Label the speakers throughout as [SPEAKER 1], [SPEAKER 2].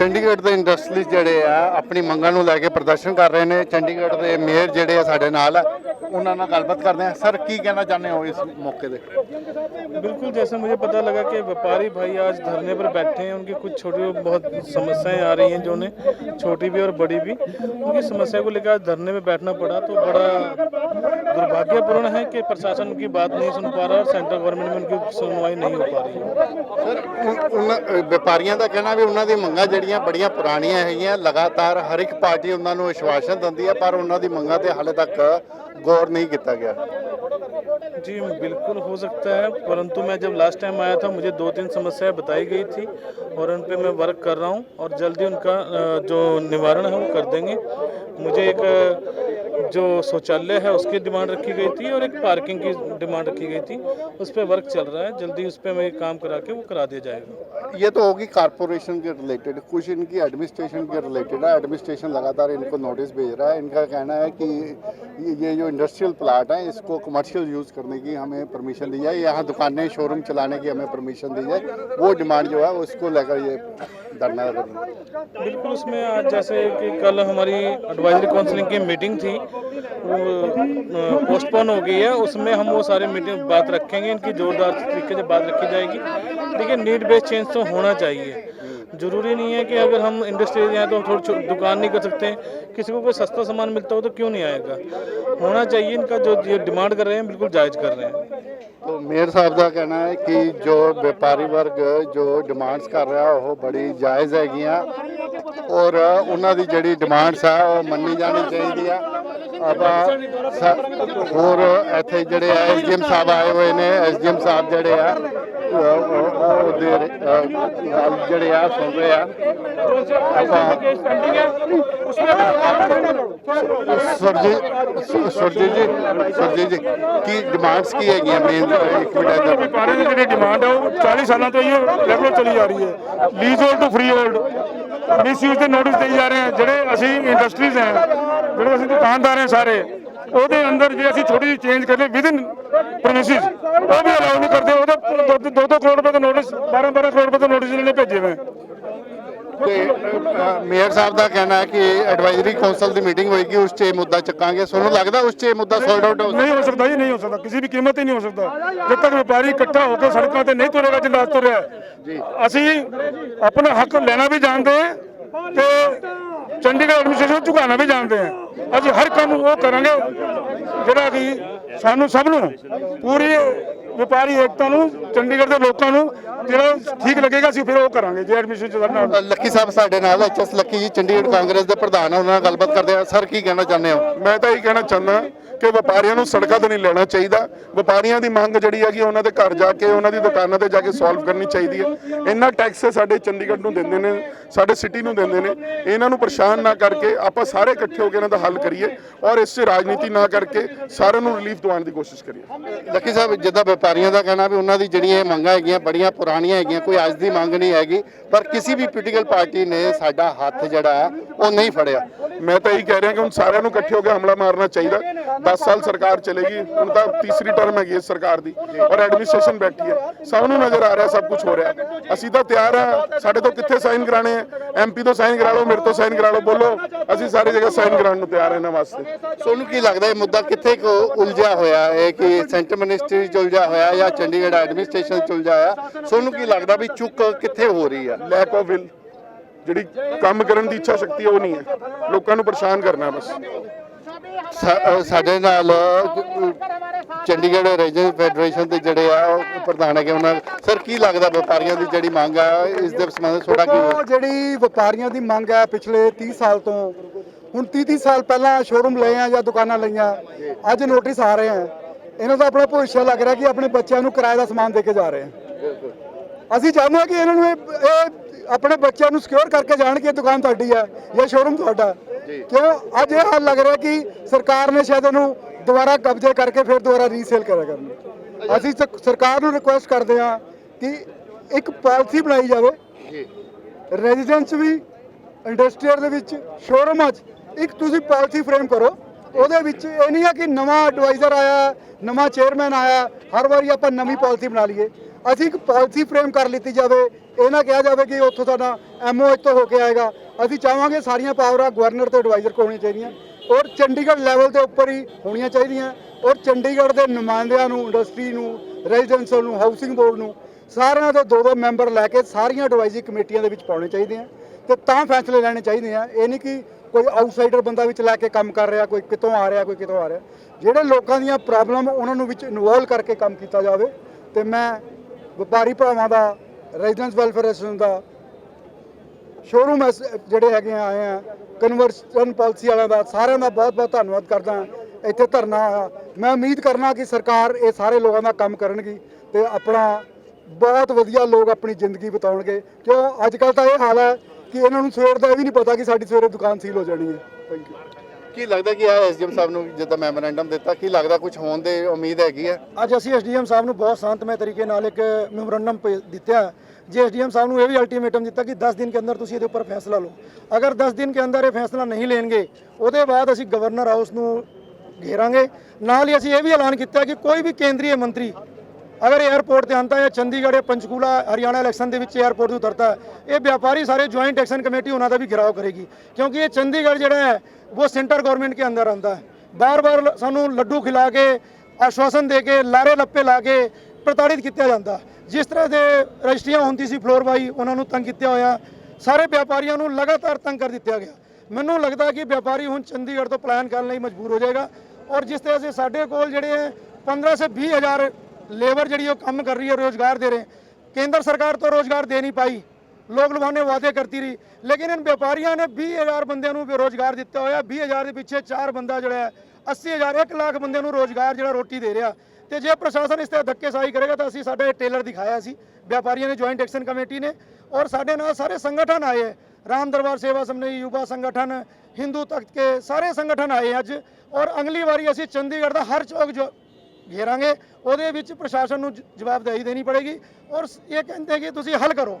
[SPEAKER 1] ਚੰਡੀਗੜ੍ਹ ਦੇ ਇੰਡਸਟਰੀਜ਼ ਜਿਹੜੇ ਆ, ਆਪਣੀ ਮੰਗਾਂ ਨੂੰ ਲੈ ਕੇ ਪ੍ਰਦਰਸ਼ਨ ਕਰ ਰਹੇ ਨੇ। ਚੰਡੀਗੜ੍ਹ ਦੇ ਮੇਅਰ ਜਿਹੜੇ ਆ ਸਾਡੇ ਨਾਲ ਆ। ਉਹਨਾਂ ਨਾਲ ਗੱਲਬਾਤ ਕਰਦੇ ਆ ਸਰ ਕੀ ਕਹਿਣਾ ਚਾਹੁੰਦੇ ਹੋ ਇਸ ਮੌਕੇ ਤੇ
[SPEAKER 2] बिल्कुल जैसे मुझे पता लगा कि व्यापारी भाई आज धरने पर बैठे हैं उनकी कुछ छोटी बहुत समस्याएं आ रही हैं जो उन्हें छोटी भी और बड़ी भी उनकी समस्या को लेकर आज धरने में बैठना पड़ा तो बड़ा दुर्भाग्यपूर्ण है कि प्रशासन उनकी बात नहीं सुन पा रहा और सेंट्रल गवर्नमेंट में उनकी सुनवाई नहीं हो पा रही है
[SPEAKER 1] ਸਰ ਉਨ- ਉਹਨਾਂ ਅ, ਵਪਾਰੀਆਂ ਦਾ ਕਹਿਣਾ ਵੀ ਉਹਨਾਂ ਦੀ ਮੰਗਾਂ ਜਿਹੜੀਆਂ ਬੜੀਆਂ ਪੁਰਾਣੀਆਂ ਹੈਗੀਆਂ ਲਗਾਤਾਰ ਹਰ ਇੱਕ ਪਾਰਟੀ ਉਹਨਾਂ ਨੂੰ ਵਿਸ਼ਵਾਸਨ ਦਿੰਦੀ ਹੈ ਪਰ ਉਹਨਾਂ ਦੀ ਮੰਗਾਂ ਤੇ ਹਾਲੇ ਤੱਕ गौर नहीं किया गया।
[SPEAKER 2] जी बिल्कुल हो सकता है परंतु मैं जब लास्ट टाइम आया था मुझे दो तीन समस्याएँ बताई गई थी और उन पर मैं वर्क कर रहा हूँ और जल्दी उनका जो निवारण है वो कर देंगे। मुझे एक जो शौचालय है उसकी डिमांड रखी गई थी और एक पार्किंग की डिमांड रखी गई थी। उस पर वर्क चल रहा है जल्दी उस पर मैं काम करा के वो करा दिया जाएगा।
[SPEAKER 1] ये तो होगी कारपोरेशन के रिलेटेड कुछ इनकी एडमिनिस्ट्रेशन के रिलेटेड है एडमिनिस्ट्रेशन लगातार इनको नोटिस भेज रहा है। इनका कहना है कि ये जो इंडस्ट्रियल प्लाट है, इसको कमर्शियल यूज़ करने की हमें परमिशन दी जाए, यहाँ दुकानें शोरूम चलाने की हमें परमिशन दी जाए, वो डिमांड जो है उसको लेकर ये धरना
[SPEAKER 2] बिल्कुल उसमें आज जैसे कि कल हमारी एडवाइजरी काउंसिलिंग की मीटिंग थी, वो पोस्टपोन हो गई है, उसमें हम वो सारे मीटिंग बात रखेंगे, इनकी जोरदार तरीके से बात रखी जाएगी। देखिए नीड बेस्ड चेंज तो होना चाहिए। जरूरी नहीं है कि अगर हम इंडस्ट्री हैं तो थोड़ी छो- दुकान नहीं कर सकते किसी को कोई सस्ता सामान मिलता हो तो क्यों नहीं आएगा होना चाहिए इनका जो ये डिमांड कर रहे हैं बिल्कुल जायज़ कर रहे हैं
[SPEAKER 1] तो मेयर ਸਾਹਿਬ ਦਾ ਕਹਿਣਾ ਹੈ ਕਿ ਜੋ ਵਪਾਰੀ ਵਰਗ ਜੋ ਡਿਮਾਂਡਸ ਕਰ ਰਿਹਾ ਉਹ ਬੜੀ ਜਾਇਜ਼ ਹੈਗੀਆਂ ਔਰ ਉਹਨਾਂ ਦੀ ਜਿਹੜੀ ਡਿਮਾਂਡਸ ਆ ਉਹ ਮੰਨੀ ਜਾਣੀ ਚਾਹੀਦੀ ਆ ਆਪਾਂ ਸ- ਹੋਰ ਇੱਥੇ ਜਿਹੜੇ ਆ ਐਸਡੀਐਮ ਸਾਹਿਬ ਆਏ ਹੋਏ ਨੇ ਐਸਡੀਐਮ ਸਾਹਿਬ ਜਿਹੜੇ ਆ ਉਹ- ਜਿਹੜੇ ਆ ਸੁਣ ਰਹੇ ਆ ਆਪਾਂ ਜੀ ਸਰਜੀ ਜੀ ਕੀ ਡਿਮਾਂਡਸ ਕੀ ਹੈਗੀਆਂ ਮੇਨ ਇੱਕ ਮਿੰਟ ਇੱਧਰ
[SPEAKER 3] ਵਪਾਰੀ ਦੀ ਜਿਹੜੀ ਡਿਮਾਂਡ ਹੈ ਉਹ 40 ਸਾਲਾਂ ਤੋਂ ਇਹ ਰੈਗੂਲਰ ਚਲੀ ਜਾ ਰਹੀ ਹੈ lease hold to free hold misuse ਦੇ ਨੋਟਿਸ ਦੇਈ ਜਾ ਰਹੇ ਹਨ ਜਿਹੜੇ ਅਸੀਂ ਇੰਡਸਟਰੀਜ਼ ਹੈ ਜਿਹੜੇ ਅਸੀਂ ਦੁਕਾਨਦਾਰ ਹਾਂ ਸਾਰੇ ਉਹਦੇ ਅੰਦਰ ਜੇ ਅਸੀਂ ਥੋੜੀ ਜਿਹੀ ਚੇਂਜ ਕਰ ਲਈਏ ਵਿਦਨ ਪ੍ਰੈਮਿਸਿਸ ਉਹ ਵੀ ਅਲਾਉ ਨਹੀਂ ਕਰਦੇ ਉਹਦੇ 2-2 ਕਰੋੜ ਰੁਪਏ ਦਾ ਨੋਟਿਸ 12-12 ਕਰੋੜ ਰੁਪਏ ਦਾ ਨੋਟਿਸ ਇਹਨਾਂ ਨੇ ਭੇਜੇ ਹੋਏ।
[SPEAKER 1] ਤੇ ਮੇਅਰ ਸਾਹਿਬ ਦਾ ਕਹਿਣਾ ਹੈ ਕਿ ਐਡਵਾਈਜ਼ਰੀ ਕਾਉਂਸਲ ਦੀ ਮੀਟਿੰਗ ਹੋਏਗੀ ਉਸ 'ਚ ਇਹ ਮੁੱਦਾ ਚੱਕਾਂਗੇ। ਤੁਹਾਨੂੰ ਲੱਗਦਾ ਉਸ 'ਚ ਇਹ ਮੁੱਦਾ ਸੋਲਡ ਆਊਟ ਹੋ
[SPEAKER 3] ਨਹੀਂ ਹੋ ਸਕਦਾ ਜੀ ਨਹੀਂ ਹੋ ਸਕਦਾ। ਕਿਸੇ ਵੀ ਕੀਮਤ ਤੇ ਨਹੀਂ ਹੋ ਸਕਦਾ। ਜਦ ਤੱਕ ਵਪਾਰੀ ਇਕੱਠਾ ਹੋ ਕੇ ਸੜਕਾਂ ਤੇ ਨਹੀਂ ਤੁਰੇਗਾ ਜਿੰਨਾ ਅੱਜ ਤੁਰਿਆ। ਜੀ। ਅਸੀਂ ਆਪਣਾ ਹੱਕ ਲੈਣਾ ਵੀ ਜਾਣਦੇ ਹਾਂ ਤੇ ਚੰਡੀਗੜ੍ਹ ਐਡਮਿਨਿਸਟ੍ਰੇਸ਼ਨ ਝੁਕਾਉਣਾ ਵੀ ਜਾਣਦੇ ਹਾਂ। ਅਸੀਂ ਹਰ ਕੰਮ ਉਹ ਕਰਾਂਗੇ ਜਿਹੜਾ ਕਿ ਸਾਨੂੰ ਸਭ ਨੂੰ ਪੂਰੀ ਵਪਾਰੀ ਏਕਤਾ ਨੂੰ ਚੰਡੀਗੜ੍ਹ ਦੇ ਲੋਕਾਂ ਨੂੰ ਜਿਹੜਾ ਠੀਕ ਲੱਗੇਗਾ ਅਸੀਂ ਫਿਰ ਉਹ ਕਰਾਂਗੇ ਜੇ ਐਡਮਿਨਿਸਟ੍ਰੇਸ਼ਨ ਸਾਡੇ ਨਾਲ
[SPEAKER 1] ਲੱਕੀ ਸਾਹਿਬ ਸਾਡੇ ਨਾਲ ਐਚਐਸ ਲੱਕੀ ਜੀ ਚੰਡੀਗੜ੍ਹ ਕਾਂਗਰਸ ਦੇ ਪ੍ਰਧਾਨ ਉਹਨਾਂ ਨਾਲ ਗੱਲਬਾਤ ਕਰਦੇ ਆ। ਸਰ ਕੀ ਕਹਿਣਾ ਚਾਹੁੰਦੇ ਹੋ?
[SPEAKER 4] ਮੈਂ ਤਾਂ ਇਹ ਕਹਿਣਾ ਚਾਹੁੰਦਾ ਕਿ ਵਪਾਰੀਆਂ ਨੂੰ ਸੜਕਾਂ ਤੇ ਨਹੀਂ ਲੈਣਾ ਚਾਹੀਦਾ। ਵਪਾਰੀਆਂ ਦੀ ਮੰਗ ਜਿਹੜੀ ਹੈਗੀ ਉਹਨਾਂ ਦੇ ਘਰ ਜਾ ਕੇ ਉਹਨਾਂ ਦੀ ਦੁਕਾਨਾਂ ਤੇ ਜਾ ਕੇ ਸੋਲਵ ਕਰਨੀ ਚਾਹੀਦੀ ਹੈ। ਇੰਨਾ ਟੈਕਸ ਸਾਡੇ ਚੰਡੀਗੜ੍ਹ ਨੂੰ ਦਿੰਦੇ ਨੇ ਸਾਡੇ ਸਿਟੀ ਨੂੰ ਦਿੰਦੇ ਨੇ। ਇਹਨਾਂ ਨੂੰ ਪਰੇਸ਼ਾਨ ਨਾ ਕਰਕੇ ਆਪਾਂ ਸਾਰੇ ਇਕੱਠੇ ਹੋ ਕੇ ਇਹਨਾਂ ਦਾ ਹੱਲ ਕਰੀਏ ਔਰ ਇਸ 'ਚ ਰਾਜਨੀਤੀ ਨਾ ਕਰਕੇ ਸਾਰਿਆਂ ਨੂੰ ਰਿਲੀਫ ਦਿਵਾਉਣ ਦੀ ਕੋਸ਼ਿਸ਼ ਕਰੀਏ।
[SPEAKER 1] ਲੱਕੀ ਸਾਹਿਬ ਜਿੱਦਾਂ ਵਪਾਰੀਆਂ ਦਾ ਕਹਿਣਾ ਵੀ ਉਹਨਾਂ ਦੀ ਜਿਹੜੀਆਂ ਇਹ ਮੰਗਾਂ ਹੈਗੀਆਂ ਬੜੀਆਂ ਪੁਰਾਣੀਆਂ ਹੈਗੀਆਂ ਕੋਈ ਅੱਜ ਦੀ ਮੰਗ ਨਹੀਂ ਹੈਗੀ ਪਰ ਕਿਸੇ ਵੀ ਪੋਲੀਟੀਕਲ ਪਾਰਟੀ ਨੇ ਸਾਡਾ ਹੱਥ ਜਿਹੜਾ ਉਹ ਨਹੀਂ ਫੜਿਆ।
[SPEAKER 4] ਮੈਂ ਤਾਂ ਇਹੀ ਕਹਿ ਰਿਹਾ ਕਿ ਹੁਣ ਸਾਰਿਆਂ ਨੂੰ ਇਕੱਠੇ ਹੋ ਕੇ ਹਮਲਾ ਮਾਰਨਾ ਚਾਹੀਦਾ। 10 ਸਾਲ ਸਰਕਾਰ ਚਲੇਗੀ ਹੁਣ ਤਾਂ ਤੀਸਰੀ ਟਰਮ ਹੈਗੀ ਇਸ ਸਰਕਾਰ ਦੀ ਔਰ ਐਡਮਿਨਿਸਟ੍ਰੇਸ਼ਨ ਬੈਠੀ ਹੈ। ਸਭ ਨੂੰ ਨਜ਼ਰ ਆ ਰਿਹਾ ਸਭ ਕੁਝ ਹੋ ਰਿਹਾ। ਅਸੀਂ ਤਾਂ ਤਿਆਰ ਆ ਸਾਡੇ ਤੋਂ ਕਿੱਥੇ ਸਾਈਨ ਕਰਾਣੇ ਆ ਐਮਪੀ ਤੋਂ ਸਾਈਨ ਕਰਾ ਲਓ ਮੇਰੇ ਤੋਂ ਸਾਈਨ ਕਰਾ ਲਓ ਬੋਲੋ ਅਸੀਂ ਸਾਰੀ ਜਗ੍ਹਾ ਸਾਈਨ ਕਰਾਉਣ ਨੂੰ ਤਿਆਰ ਹਾਂ ਇਹਨਾਂ ਵਾਸਤੇ।
[SPEAKER 1] ਤੁਹਾਨੂੰ ਕੀ ਲੱਗਦਾ ਇਹ ਮੁੱਦਾ ਕਿੱਥੇ ਕੁ ਉਲਝਿਆ ਹੋਇਆ ਹੈ? ਕਿ ਸੈਂਟਰ ਮਿਨਿਸਟਰੀ ਚ ਉਲਝਿਆ ਹੋਇਆ ਜਾਂ ਚੰਡੀਗੜ੍ਹ ਐਡਮਿਨਿਸਟ੍ਰੇਸ਼ਨ ਚ ਉਲਝਿਆ ਹੋਇਆ ਤੁਹਾਨੂੰ ਕੀ ਲੱਗਦਾ ਵੀ ਚੁੱਕ ਕਿੱਥੇ ਹੋ ਰਹੀ ਆ
[SPEAKER 4] ਲੈਕ ਆਫ ਵਿਲ ਜਿਹੜੀ ਕੰਮ ਕਰਨ ਦੀ ਇੱਛਾ ਸ਼ਕਤੀ ਉਹ ਨਹੀਂ ਹੈ। ਲੋਕਾਂ ਨੂੰ ਪਰੇਸ਼ਾਨ ਕਰਨਾ ਬਸ।
[SPEAKER 1] ਸਾਡੇ ਨਾਲ ਚੰਡੀਗੜ੍ਹ ਰੀਜਨਲ ਫੈਡਰੇਸ਼ਨ ਦੇ ਜਿਹੜੇ ਆ ਪ੍ਰਧਾਨ ਹੈਗੇ ਉਹਨਾਂ ਸਰ ਕੀ ਲੱਗਦਾ ਵਪਾਰੀਆਂ ਦੀ ਜਿਹੜੀ ਮੰਗ ਆ ਇਸ ਦੇ ਸੰਬੰਧ
[SPEAKER 5] ਦੇਖੋ
[SPEAKER 1] ਕੀ
[SPEAKER 5] ਜਿਹੜੀ ਵਪਾਰੀਆਂ ਦੀ ਮੰਗ ਹੈ ਪਿਛਲੇ 30 ਸਾਲ ਤੋਂ ਹੁਣ 30 30 ਸਾਲ ਪਹਿਲਾਂ ਸ਼ੋਰੂਮ ਲਏ ਆ ਜਾਂ ਦੁਕਾਨਾਂ ਲਈਆਂ ਅੱਜ ਨੋਟਿਸ ਆ ਰਹੇ ਆ। ਇਹਨਾਂ ਦਾ ਆਪਣਾ ਭਵਿੱਖ ਲੱਗ ਰਿਹਾ ਕਿ ਆਪਣੇ ਬੱਚਿਆਂ ਨੂੰ ਕਿਰਾਏ ਦਾ ਸਮਾਨ ਦੇ ਕੇ ਜਾ ਰਹੇ ਆ। ਅਸੀਂ ਚਾਹੁੰਦੇ ਹਾਂ ਕਿ ਇਹਨਾਂ ਨੂੰ ਇਹ ਆਪਣੇ ਬੱਚਿਆਂ ਨੂੰ ਸਿਕਿਉਰ ਕਰਕੇ ਜਾਣ ਕਿ ਇਹ ਦੁਕਾਨ ਤੁਹਾਡੀ ਹੈ ਜਾਂ ਸ਼ੋਰੂਮ ਤੁਹਾਡਾ। ਕਿਉਂ? ਅੱਜ ਇਹ ਹਾਲ ਲੱਗ ਰਿਹਾ ਕਿ ਸਰਕਾਰ ਨੇ ਸ਼ਾਇਦ ਇਹਨੂੰ ਦੁਬਾਰਾ ਕਬਜ਼ੇ ਕਰਕੇ ਫਿਰ ਦੁਬਾਰਾ ਰੀਸੇਲ ਕਰਿਆ ਕਰਨ। ਅਸੀਂ ਸਰਕਾਰ ਨੂੰ ਰਿਕੁਐਸਟ ਕਰਦੇ ਹਾਂ ਕਿ ਇੱਕ ਪਾਲਿਸੀ ਬਣਾਈ ਜਾਵੇ। ਰੈਜ਼ੀਡੈਂਸ ਵੀ ਇੰਡਸਟਰੀਅਲ ਦੇ ਵਿੱਚ ਸ਼ੋਰੂਮਾਂ 'ਚ ਇੱਕ ਤੁਸੀਂ ਪਾਲਿਸੀ ਫਰੇਮ ਕਰੋ। ਉਹਦੇ ਵਿੱਚ ਇਹ ਨਹੀਂ ਹੈ ਕਿ ਨਵਾਂ ਐਡਵਾਈਜ਼ਰ ਆਇਆ ਨਵਾਂ ਚੇਅਰਮੈਨ ਆਇਆ ਹਰ ਵਾਰੀ ਆਪਾਂ ਨਵੀਂ ਪਾਲਿਸੀ ਬਣਾ ਲਈਏ। ਅਸੀਂ ਇੱਕ ਪਾਲਿਸੀ ਫਰੇਮ ਕਰ ਲਿੱਤੀ ਜਾਵੇ। ਇਹ ਨਾ ਕਿਹਾ ਜਾਵੇ ਕਿ ਉੱਥੋਂ ਸਾਡਾ ਐਮਓ ਇੱਥੋਂ ਹੋ ਕੇ ਆਏਗਾ। ਅਸੀਂ ਚਾਹਾਂਗੇ ਸਾਰੀਆਂ ਪਾਵਰਾਂ ਗਵਰਨਰ ਤੇ ਐਡਵਾਈਜ਼ਰ ਕੋਲ ਹੋਣੀਆਂ ਚਾਹੀਦੀਆਂ ਔਰ ਚੰਡੀਗੜ੍ਹ ਲੈਵਲ ਦੇ ਉੱਪਰ ਹੀ ਹੋਣੀਆਂ ਚਾਹੀਦੀਆਂ ਔਰ ਚੰਡੀਗੜ੍ਹ ਦੇ ਨੁਮਾਇੰਦਿਆਂ ਨੂੰ ਇੰਡਸਟਰੀ ਨੂੰ ਰੈਜ਼ੀਡੈਂਸ਼ੀਅਲ ਨੂੰ ਹਾਊਸਿੰਗ ਬੋਰਡ ਨੂੰ ਸਾਰਿਆਂ ਦੇ ਦੋ ਦੋ ਮੈਂਬਰ ਲੈ ਕੇ ਸਾਰੀਆਂ ਐਡਵਾਈਜ਼ਰੀ ਕਮੇਟੀਆਂ ਦੇ ਵਿੱਚ ਪਾਉਣੇ ਚਾਹੀਦੇ ਆ ਤੇ ਤਾਂ ਫੈਸਲੇ ਲੈਣੇ ਚਾਹੀਦੇ ਆ। ਇਹ ਨਹੀਂ ਕਿ ਕੋਈ ਆਊਟਸਾਈਡਰ ਬੰਦਾ ਵਿੱਚ ਲੈ ਕੇ ਕੰਮ ਕਰ ਰਿਹਾ, ਕੋਈ ਕਿਤੋਂ ਆ ਰਿਹਾ, ਕੋਈ ਕਿਤੋਂ ਆ ਰਿਹਾ। ਜਿਹੜੇ ਲੋਕਾਂ ਦੀਆਂ ਪ੍ਰੋਬਲਮ ਉਹਨਾਂ ਨੂੰ ਵਿੱਚ ਇਨਵੋਲਵ ਕਰਕੇ ਕੰਮ ਕੀਤਾ ਜਾਵੇ ਤੇ ਮੈਂ ਵਪਾਰੀ ਭਰਾਵਾਂ ਦਾ ਰੈਜ਼ੀਡੈਂਸ ਵੈਲਫੇਅਰ ਐਸੋਸੀਏਸ਼ਨ ਦਾ ਸ਼ੋਰੂਮ ਐਸ- ਜਿਹੜੇ ਹੈਗੇ ਆਏ ਆ ਕਨਵਰਸ਼ਨ ਪਾਲਿਸੀ ਵਾਲਿਆਂ ਦਾ, ਸਾਰਿਆਂ ਦਾ ਬਹੁਤ ਬਹੁਤ ਧੰਨਵਾਦ ਕਰਦਾ ਇੱਥੇ ਧਰਨਾ ਆਇਆ ਮੈਂ ਉਮੀਦ ਕਰਨਾ ਕਿ ਸਰਕਾਰ ਇਹ ਸਾਰੇ ਲੋਕਾਂ ਦਾ ਕੰਮ ਕਰਨਗੀ ਤੇ ਆਪਣਾ ਬਹੁਤ ਵਧੀਆ ਲੋਕ ਆਪਣੀ ਜ਼ਿੰਦਗੀ ਬਿਤਾਉਣਗੇ। ਕਿਉਂ? ਅੱਜ ਕੱਲ ਤਾਂ ਇਹ ਹਾਲ ਹੈ ਕਿ ਇਹਨਾਂ ਨੂੰ ਸਵੇਰ ਦਾ ਇਹ ਵੀ ਨਹੀਂ ਪਤਾ ਕਿ ਸਾਡੀ ਸਵੇਰੇ ਦੁਕਾਨ ਸੀਲ ਹੋ ਜਾਣੀ ਹੈ। ਥੈਂਕ ਯੂ
[SPEAKER 1] ਕੀ ਲੱਗਦਾ ਕਿ ਆ ਐਸਡੀਐਮ ਸਾਹਿਬ ਨੂੰ ਜਿੱਦਾਂ ਮੈਮੋਰੈਂਡਮ ਦਿੱਤਾ, ਕੀ ਲੱਗਦਾ ਕੁਝ ਹੋਣ ਦੀ ਉਮੀਦ ਹੈਗੀ ਹੈ?
[SPEAKER 6] ਅੱਜ ਅਸੀਂ ਐਸਡੀਐਮ ਸਾਹਿਬ ਨੂੰ ਬਹੁਤ ਸ਼ਾਂਤਮਈ ਤਰੀਕੇ ਨਾਲ ਇੱਕ ਮੈਮੋਰੈਂਡਮ ਦਿੱਤਾ ਜੇ ਐਸਡੀਐਮ ਸਾਹਿਬ ਨੂੰ ਇਹ ਵੀ ਅਲਟੀਮੇਟਮ ਦਿੱਤਾ ਕਿ 10 ਦਿਨ ਕੇ ਅੰਦਰ ਤੁਸੀਂ ਇਹਦੇ ਉੱਪਰ ਫੈਸਲਾ ਲਓ। ਅਗਰ 10 ਦਿਨ ਕੇ ਅੰਦਰ ਇਹ ਫੈਸਲਾ ਨਹੀਂ ਲੈਣਗੇ, ਉਹਦੇ ਬਾਅਦ ਅਸੀਂ ਗਵਰਨਰ ਹਾਊਸ ਨੂੰ ਘੇਰਾਂਗੇ। ਨਾਲ ਹੀ ਅਸੀਂ ਇਹ ਵੀ ਐਲਾਨ ਕੀਤਾ ਕਿ ਕੋਈ ਵੀ ਕੇਂਦਰੀ ਮੰਤਰੀ ਅਗਰ 에ਅਰਪੋਰਟ ਤੇ ਆਂਦਾ ਹੈ, ਚੰਡੀਗੜ੍ਹ ਜਾਂ ਪੰਚਕੂਲਾ, ਹਰਿਆਣਾ ਇਲੈਕਸ਼ਨ ਦੇ ਵਿੱਚ 에ਅਰਪੋਰਟ ਤੋਂ ਉਤਰਦਾ ਇਹ ਵਪਾਰੀ ਸਾਰੇ ਜੁਆਇੰਟ ਐਕਸ਼ਨ ਕਮੇਟੀ ਉਹਨਾਂ ਦਾ ਵੀ ਘਿਰਾਓ ਕਰੇਗੀ। ਕਿਉਂਕਿ ਇਹ ਚੰਡੀਗੜ੍ਹ ਜਿਹੜਾ ਹੈ, ਉਹ ਸੈਂਟਰ ਗਵਰਨਮੈਂਟ ਕੇ ਅੰਦਰ ਆਂਦਾ ਹੈ। ਬਾਰ-ਬਾਰ ਸਾਨੂੰ ਲੱਡੂ ਖਿਲਾ ਕੇ, ਆਸ਼ਵਾਸਨ ਦੇ ਕੇ, ਲਾਰੇ ਲੱਪੇ ਲਾ ਕੇ ਪ੍ਰਤਾੜਿਤ ਕੀਤਾ ਜਾਂਦਾ ਜਿਸ ਤਰ੍ਹਾਂ ਦੇ ਰਜਿਸਟਰੀਆਂ ਹੁੰਦੀ ਸੀ ਫਲੋਰ ਬਾਈ ਉਹਨਾਂ ਨੂੰ ਤੰਗ ਕੀਤਾ ਹੋਇਆ, ਸਾਰੇ ਵਪਾਰੀਆਂ ਨੂੰ ਲਗਾਤਾਰ ਤੰਗ ਕਰ ਦਿੱਤਾ ਗਿਆ। ਮੈਨੂੰ ਲੱਗਦਾ ਕਿ ਵਪਾਰੀ ਹੁਣ ਚੰਡੀਗੜ੍ਹ ਤੋਂ ਪਲਾਨ ਕਰਨ ਲਈ ਮਜਬੂਰ ਹੋ ਜਾਏਗਾ। ਔਰ ਜਿਸ ਤਰ੍ਹਾਂ ਸੇ ਸਾਡੇ ਕੋਲ ਜਿਹੜੇ ਹੈ 15 ਸੇ 20 ਹਜ਼ਾਰ ਲੇਬਰ ਜਿਹੜੀ ਉਹ ਕੰਮ ਕਰ ਰਹੀ ਹੈ, ਰੋਜ਼ਗਾਰ ਦੇ ਰਹੇ। ਕੇਂਦਰ ਸਰਕਾਰ ਤੋਂ ਰੋਜ਼ਗਾਰ ਦੇ ਨਹੀਂ ਪਾਈ। ਲੋਕ ਲੁਭਾਣੇ ਵਾਅਦੇ ਕਰਤੀ ਰਹੀ। ਲੇਕਿਨ ਇਨ ਵਪਾਰੀਆਂ ਨੇ 20000 ਬੰਦਿਆਂ ਨੂੰ ਰੋਜ਼ਗਾਰ ਦਿੱਤਾ ਹੋਇਆ। 20000 ਦੇ ਪਿੱਛੇ ਚਾਰ ਬੰਦਾ ਜਿਹੜਾ ਹੈ 80000 1 ਲੱਖ ਬੰਦਿਆਂ ਨੂੰ ਰੋਜ਼ਗਾਰ ਜਿਹੜਾ ਰੋਟੀ ਦੇ ਰਿਹਾ। ਤੇ ਜੇ ਪ੍ਰਸ਼ਾਸਨ ਇਸ ਤੇ ਧੱਕੇਸ਼ਾਹੀ ਕਰੇਗਾ ਤਾਂ ਅਸੀਂ ਸਾਡੇ ਟੇਲਰ ਦਿਖਾਇਆ ਸੀ। ਵਪਾਰੀਆਂ ਨੇ ਜੁਆਇੰਟ ਐਕਸ਼ਨ ਕਮੇਟੀ ਨੇ। ਔਰ ਸਾਡੇ ਨਾਲ ਸਾਰੇ ਸੰਗਠਨ ਆਏ। ਹੈ ਰਾਮ ਦਰਬਾਰ ਸੇਵਾ ਸਮਨੀ ਯੁਵਾ ਸੰਗਠਨ, ਹਿੰਦੂ ਤਖਤ ਕੇ ਸਾਰੇ ਸੰਗਠਨ ਆਏ ਅੱਜ। ਔਰ ਅਗਲੀ ਵਾਰੀ ਅਸੀਂ ਚੰਡੀਗੜ੍ਹ ਦਾ ਹਰ ਚੌਕ ਜੋ ਘੇਰਾਂਗੇ, ਉਹਦੇ ਵਿੱਚ ਪ੍ਰਸ਼ਾਸਨ ਨੂੰ ਜਵਾਬਦੇਹੀ ਦੇਣੀ ਪੜੇਗੀ ਔਰ ਇਹ ਕਹਿੰਦੇ ਕਿ ਤੁਸੀਂ ਹੱਲ ਕਰੋ।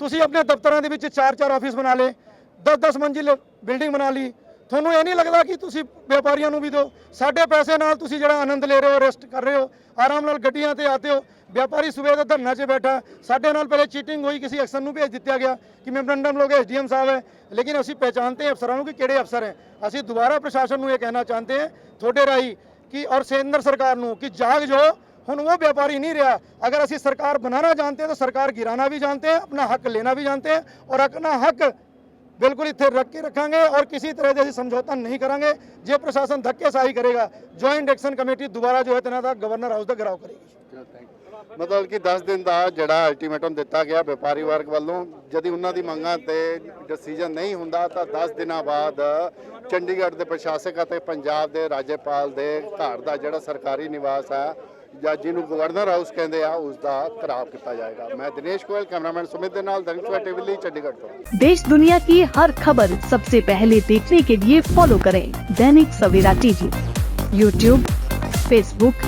[SPEAKER 6] ਤੁਸੀਂ ਆਪਣੇ ਦਫ਼ਤਰਾਂ ਦੇ ਵਿੱਚ ਚਾਰ ਚਾਰ ਆਫਿਸ ਬਣਾ ਲਏ 10-10 ਮੰਜ਼ਿਲ ਬਿਲਡਿੰਗ ਬਣਾ ਲਈ। ਤੁਹਾਨੂੰ ਇਹ ਨਹੀਂ ਲੱਗਦਾ ਕਿ ਤੁਸੀਂ ਵਪਾਰੀਆਂ ਨੂੰ ਵੀ ਦਿਓ। ਸਾਡੇ ਪੈਸੇ ਨਾਲ ਤੁਸੀਂ ਜਿਹੜਾ ਆਨੰਦ ਲੈ ਰਹੇ ਹੋ, ਰੈਸਟ ਕਰ ਰਹੇ ਹੋ, ਆਰਾਮ ਨਾਲ ਗੱਡੀਆਂ ਤੇ ਆਤੇ ਹੋ, ਵਪਾਰੀ ਸਵੇਰ ਦਾ ਧਰਨਾ 'ਚ ਬੈਠਾ। ਸਾਡੇ ਨਾਲ ਪਹਿਲੇ ਚੀਟਿੰਗ ਹੋਈ, ਕਿਸੇ ਅਫਸਰ ਨੂੰ ਭੇਜ ਦਿੱਤਾ ਗਿਆ ਕਿ ਮੈਮੋਰੰਡਮ ਲੋਗ ਐਸਡੀਐਮ ਸਾਹਿਬ ਹੈ। ਲੇਕਿਨ ਅਸੀਂ ਪਹਿਚਾਨਤੇ ਅਫਸਰਾਂ ਨੂੰ ਕਿ ਕਿਹੜੇ ਅਫਸਰ ਹੈ। ਅਸੀਂ ਦੁਬਾਰਾ ਪ੍ਰਸ਼ਾਸਨ ਨੂੰ ਇਹ ਕਹਿਣਾ ਚਾਹੁੰਦੇ ਹਾਂ, ਤੁਹਾਡੇ ਰਾਹੀਂ ਕਿ ਔਰ ਕੇਂਦਰ ਸਰਕਾਰ ਨੂੰ ਕਿ ਜਾਗ ਜੋ ਹੁਣ वो व्यापारी नहीं रहा अगर ਅਸੀਂ ਸਰਕਾਰ बनाना जानते हैं तो सरकार गिराना भी जानते हैं अपना हक लेना भी जानते हैं और अपना हक ਬਿਲਕੁਲ ਇੱਥੇ ਰੱਖ ਕੇ ਰੱਖਾਂਗੇ ਔਰ ਕਿਸੇ ਤਰ੍ਹਾਂ ਦੇ ਅਸੀਂ ਸਮਝੌਤਾ ਨਹੀਂ ਕਰਾਂਗੇ ਜੇ ਪ੍ਰਸ਼ਾਸਨ ਧੱਕੇਸ਼ਾਹੀ ਕਰੇਗਾ ਜੁਆਇੰਟ ਐਕਸ਼ਨ ਕਮੇਟੀ ਦੁਬਾਰਾ ਜੋ ਹੈ ਤੇਨਾਂ ਦਾ ਗਵਰਨਰ ਹਾਊਸ ਦਾ ਘਿਰਾਓ ਕਰੇਗੀ
[SPEAKER 1] ਮਤਲਬ ਕਿ 10 ਦਿਨ ਦਾ ਜਿਹੜਾ ਅਲਟੀਮੇਟਮ ਦਿੱਤਾ ਗਿਆ ਵਪਾਰੀ ਵਰਗ ਵੱਲੋਂ ਜਦ ਉਹਨਾਂ ਦੀ ਮੰਗਾਂ ਤੇ ਡਿਸੀਜਨ ਨਹੀਂ ਹੁੰਦਾ ਤਾਂ 10 ਦਿਨਾਂ ਬਾਅਦ ਚੰਡੀਗੜ੍ਹ ਦੇ ਪ੍ਰਸ਼ਾਸਕ ਅਤੇ ਪੰਜਾਬ ਦੇ ਰਾਜਪਾਲ ਦੇ ਘਰ ਦਾ ਜਿਹੜਾ ਸਰਕਾਰੀ ਨਿਵਾਸ ਹੈ ਜਾਂ ਜਿਹਨੂੰ ਗਵਰਨਰ ਹਾਊਸ ਕਹਿੰਦੇ ਆ ਉਸ ਦਾ ਘਰਾਵ ਕੀਤਾ ਜਾਏਗਾ ਮੈਂ ਦਿਨੇਸ਼ ਗੋਇਲ ਕੈਮਰਾਮੈਨ ਸੁਮਿਤ ਦੇ ਨਾਲ ਦਰਿਸ਼ਵਾ ਟੀਵੀ ਲਈ ਚੰਡੀਗੜ੍ਹ ਤੋਂ
[SPEAKER 7] देश दुनिया की हर खबर सबसे पहले देखने के लिए फॉलो करें Dainik Savera TV YouTube Facebook